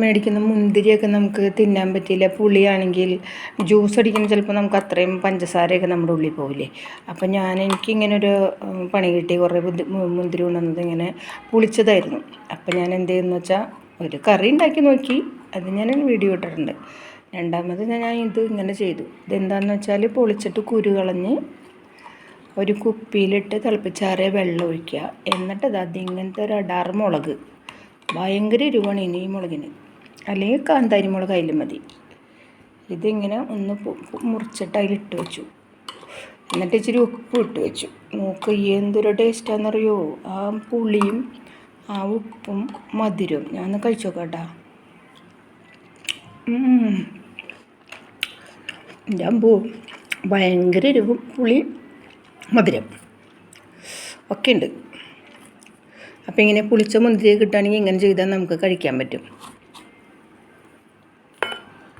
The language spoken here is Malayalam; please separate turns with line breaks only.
മേടിക്കുന്ന മുന്തിരിയൊക്കെ നമുക്ക് തിന്നാൻ പറ്റിയില്ല. പുളിയാണെങ്കിൽ ജ്യൂസ് അടിക്കുന്ന ചിലപ്പോൾ നമുക്ക് അത്രയും പഞ്ചസാരയൊക്കെ നമ്മുടെ ഉള്ളിൽ പോവില്ലേ? അപ്പം ഞാൻ എനിക്കിങ്ങനെ ഒരു പണി കിട്ടി. കുറേ മുന്തിരി കൊണ്ടുവന്നത് ഇങ്ങനെ പുളിച്ചതായിരുന്നു. അപ്പം ഞാൻ എന്ത് ചെയ്യുന്നു വെച്ചാൽ ഒരു കറി ഉണ്ടാക്കി നോക്കി. അത് ഞാൻ വീഡിയോ ഇട്ടിട്ടുണ്ട്. രണ്ടാമത് ഞാൻ ഇത് ഇങ്ങനെ ചെയ്തു. ഇതെന്താണെന്ന് വെച്ചാൽ പൊളിച്ചിട്ട് കുരു കളഞ്ഞ് ഒരു കുപ്പിയിലിട്ട് തിളപ്പിച്ചാറിയ വെള്ളം ഒഴിക്കുക. എന്നിട്ട് അത് ഇങ്ങനത്തെ ഒരു അടാർ മുളക്. ഭയങ്കര എരിവാണ് ഇനി ഈ മുളകിന് അല്ലെങ്കിൽ കാന്താരി മുളക് അതിലും മതി. ഇതിങ്ങനെ ഒന്ന് മുറിച്ചിട്ട് അതിലിട്ട് വെച്ചു. എന്നിട്ട് ഇച്ചിരി ഉപ്പ് ഇട്ട് വെച്ചു. നോക്ക് എന്തൊരു ടേസ്റ്റാണെന്നറിയോ ആ പുളിയും ആ ഉപ്പും മധുരവും. ഞാൻ ഒന്ന് കഴിച്ചു നോക്കട്ടാ പോ ഭയങ്കര എരിവും പുളി മധുരം. ഒക്കെ ഉണ്ട് അപ്പോൾ ഇങ്ങനെ പുളിച്ച മുന്തിരി കിട്ടുകയാണെങ്കിൽ ഇങ്ങനെ ചെയ്താൽ നമുക്ക് കഴിക്കാൻ പറ്റും.